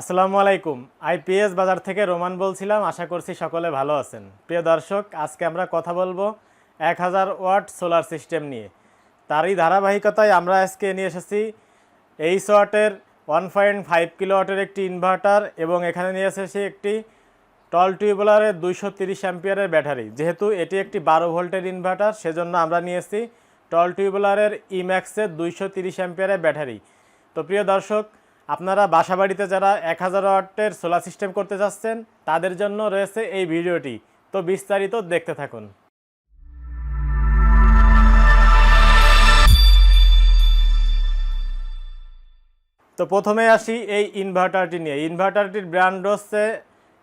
আসসালামু আলাইকুম। আইপিএস বাজার থেকে রোমান বলছিলাম, আশা করছি সকলে ভালো আছেন। প্রিয় দর্শক, আজকে আমরা কথা বলব এক হাজার ওয়াট সোলার সিস্টেম নিয়ে। তারই ধারাবাহিকতায় আমরা আজকে নিয়ে এসেছি এইচ ওয়াটের ওয়ান পয়েন্ট ফাইভ কিলো ওয়াটের একটি ইনভার্টার এবং এখানে নিয়ে এসেছি একটি টল টিউবুলারের দুইশো তিরিশ অ্যাম্পিয়ারের ব্যাটারি। যেহেতু এটি একটি বারো ভোল্টের ইনভার্টার, সেজন্য আমরা নিয়েছি টল টিউবুলারের ইম্যাক্সের দুইশো তিরিশ অ্যাম্পিয়ারের ব্যাটারি। তো প্রিয় দর্শক আপনারা বাসাবাড়িতে যারা এক হাজার ওয়াটের সোলার সিস্টেম করতে চাচ্ছেন, তাদের জন্য রয়েছে এই ভিডিওটি। তো বিস্তারিত দেখতে থাকুন। তো প্রথমে আসি এই ইনভার্টারটি নিয়ে। ইনভার্টারটির ব্র্যান্ড হচ্ছে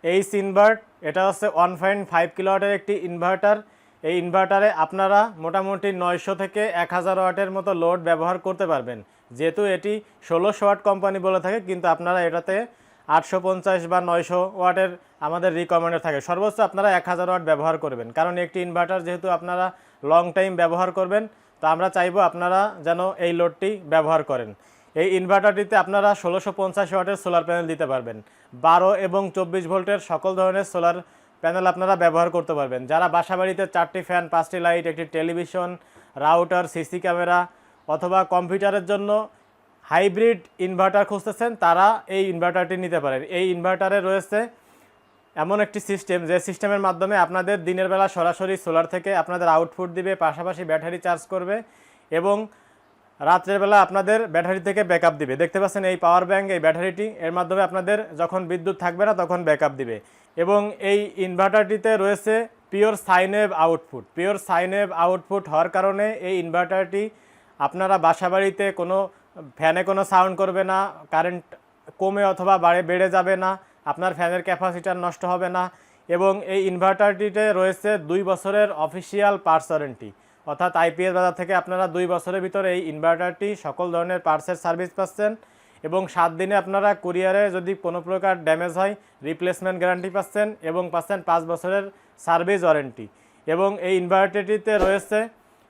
এইচ ইনভার্ট এটা হচ্ছে ওয়ান পয়েন্ট ফাইভ কিলোওয়াটের একটি ইনভার্টার এই ইনভার্টারে আপনারা মোটামুটি নয়শো থেকে এক হাজার ওয়াটের মতো লোড ব্যবহার করতে পারবেন। যেহেতু এটি ষোলোশো ওয়াট কোম্পানি বলে থাকে, কিন্তু আপনারা এটাতে আটশো পঞ্চাশ বা নয়শো ওয়াটের আমাদের রিকমেন্ডেড থাকে। সর্বোচ্চ আপনারা এক হাজার ওয়াট ব্যবহার করবেন। কারণ একটি ইনভার্টার যেহেতু আপনারা লং টাইম ব্যবহার করবেন, তো আমরা চাইব আপনারা যেন এই লোডটি ব্যবহার করেন। এই ইনভার্টারটিতে আপনারা ষোলোশো পঞ্চাশ ওয়াটের সোলার প্যানেল দিতে পারবেন। বারো এবং চব্বিশ ভোল্টের সকল ধরনের সোলার প্যানেল আপনারা ব্যবহার করতে পারবেন। যারা বাসাবাড়িতে চারটি ফ্যান পাঁচটি লাইট একটি টেলিভিশন রাউটার সিসি ক্যামেরা অথবা কম্পিউটারের জন্য হাইব্রিড ইনভার্টার খুঁজতেছেন, তারা এই ইনভার্টারটি নিতে পারেন। এই ইনভার্টারে রয়েছে এমন একটি সিস্টেম, যে সিস্টেমের মাধ্যমে আপনাদের দিনের বেলা সরাসরি সোলার থেকে আপনাদের আউটপুট দিবে, পাশাপাশি ব্যাটারি চার্জ করবে এবং রাত্রের বেলা আপনাদের ব্যাটারি থেকে ব্যাকআপ দিবে। দেখতে পাচ্ছেন এই পাওয়ার ব্যাঙ্ক এই ব্যাটারিটি, এর মাধ্যমে আপনাদের যখন বিদ্যুৎ থাকবে না, তখন ব্যাকআপ দিবে। এবং এই ইনভার্টারটিতে রয়েছে pure sinewave output. Pure sinewave output হওয়ার কারণে এই ইনভার্টারটি আপনারা বাসাবাড়িতে কোনো ফ্যানে কোনো সাউন্ড করবে না, কারেন্ট কমে অথবা বাড়ে, বেড়ে যাবে না, আপনার ফ্যানের ক্যাপাসিটার নষ্ট হবে না এবং এই ইনভার্টারটিতে রয়েছে দুই বছরের অফিসিয়াল পার্টস ওয়ারেন্টি। অর্থাৎ আইপিএস বাজার থেকে আপনারা দুই বছরের ভিতরে এই ইনভার্টারটি সকল ধরনের পার্টসের সার্ভিস পাচ্ছেন এবং সাত দিনে আপনারা কুরিয়ারে যদি কোনো প্রকার ড্যামেজ হয়, রিপ্লেসমেন্ট গ্যারান্টি পাচ্ছেন এবং পাচ্ছেন পাঁচ বছরের সার্ভিস ওয়ারেন্টি। এবং এই ইনভার্টারটিতে রয়েছে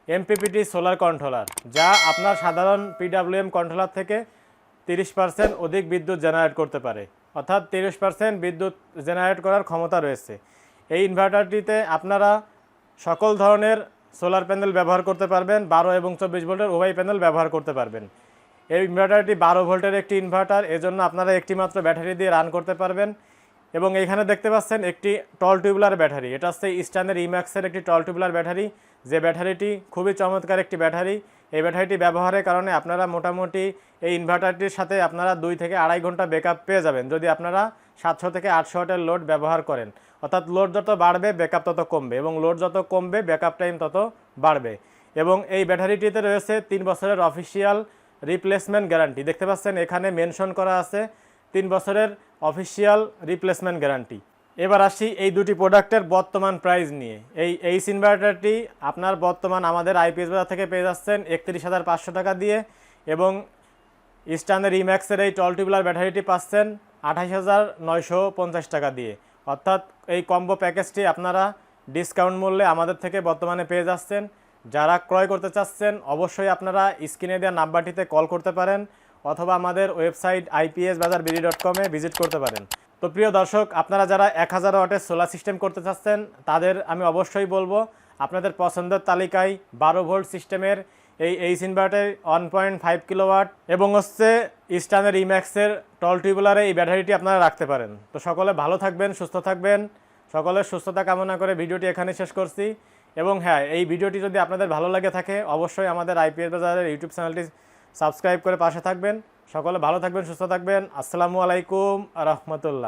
এমপিপিটি সোলার কন্ট্রোলার যা আপনার সাধারণ পিডাব্লিউএম কন্ট্রোলার থেকে তিরিশ পার্সেন্ট অধিক বিদ্যুৎ জেনারেট করতে পারে। অর্থাৎ তিরিশ পার্সেন্ট বিদ্যুৎ জেনারেট করার ক্ষমতা রয়েছে। এই ইনভার্টারটিতে আপনারা সকল ধরনের সোলার প্যানেল ব্যবহার করতে পারবেন, বারো এবং চব্বিশ ভোল্টের উভয় প্যানেল ব্যবহার করতে পারবেন। এই ইনভার্টারটি বারো ভোল্টের একটি ইনভার্টার এজন্য আপনারা একটি মাত্র ব্যাটারি দিয়ে রান করতে পারবেন। এবং এইখানে দেখতে পাচ্ছেন একটি টল টিউবুলার ব্যাটারি এটা হচ্ছে ইস্টার্নের ইম্যাক্সের একটি টল টিউবুলার ব্যাটারি যে ব্যাটারিটি খুবই চমৎকার একটি ব্যাটারি এই ব্যাটারিটি ব্যবহারের কারণে আপনারা মোটামুটি এই ইনভার্টারটির সাথে আপনারা দুই থেকে আড়াই ঘণ্টা ব্যাকআপ পেয়ে যাবেন। যদি আপনারা সাতশো থেকে আটশো ওয়াটের লোড ব্যবহার করেন, অর্থাৎ লোড যত বাড়বে ব্যাকআপ তত কমবে এবং লোড যত কমবে ব্যাকআপ টাইম তত বাড়বে। এবং এই ব্যাটারিটিতে রয়েছে তিন বছরের অফিসিয়াল রিপ্লেসমেন্ট গ্যারান্টি দেখতে পাচ্ছেন এখানে মেনশন করা আছে, তিন বছরের অফিসিয়াল রিপ্লেসমেন্ট গ্যারান্টি। এবার আসি এই দুটি প্রোডাক্টের বর্তমান প্রাইস নিয়ে। এই এইচ ইনভার্টারটি আপনার বর্তমান আমাদের আইপিএস বাজার থেকে পেয়ে যাচ্ছেন একত্রিশ হাজার পাঁচশো টাকা দিয়ে এবং ইস্টার্নের ইম্যাক্সের এই টল টিউবুলার ব্যাটারিটি পাচ্ছেন আঠাশ হাজার নয়শো পঞ্চাশ টাকা দিয়ে। অর্থাৎ এই কম্বো প্যাকেজটি আপনারা ডিসকাউন্ট মূল্যে আমাদের থেকে বর্তমানে পেয়ে যাচ্ছেন। যারা ক্রয় করতে চাচ্ছেন, অবশ্যই আপনারা স্ক্রিনে দেওয়া নাম্বারটিতে কল করতে পারেন। অথবা আমাদের website IPS Bazar BD dot কমে ভিজিট করতে পারেন। তো প্রিয় দর্শক, আপনারা যারা এক হাজার ওয়াটের সোলার সিস্টেম করতে চাচ্ছেন, তাদের আমি অবশ্যই বলব, আপনাদের পছন্দের তালিকায় বারো ভোল্ট সিস্টেমের এই H inverter one point five kilowatt এবং হচ্ছে ইস্টার্নের ইম্যাক্সের টল টিউবুলারে এই ব্যাটারিটি আপনারা রাখতে পারেন। তো সকলে ভালো থাকবেন, সুস্থ থাকবেন, সকলের সুস্থতা কামনা করে ভিডিওটি এখানে শেষ করছি। এবং হ্যাঁ এই ভিডিওটি যদি আপনাদের ভালো লাগে থাকে, অবশ্যই আমাদের আইপিএস বাজারের ইউটিউব চ্যানেলটি সাবস্ক্রাইব করে পাশে থাকবেন। সকলে ভালো থাকবেন সুস্থ থাকবেন। আসসালামু আলাইকুম রহমতুল্লাহ।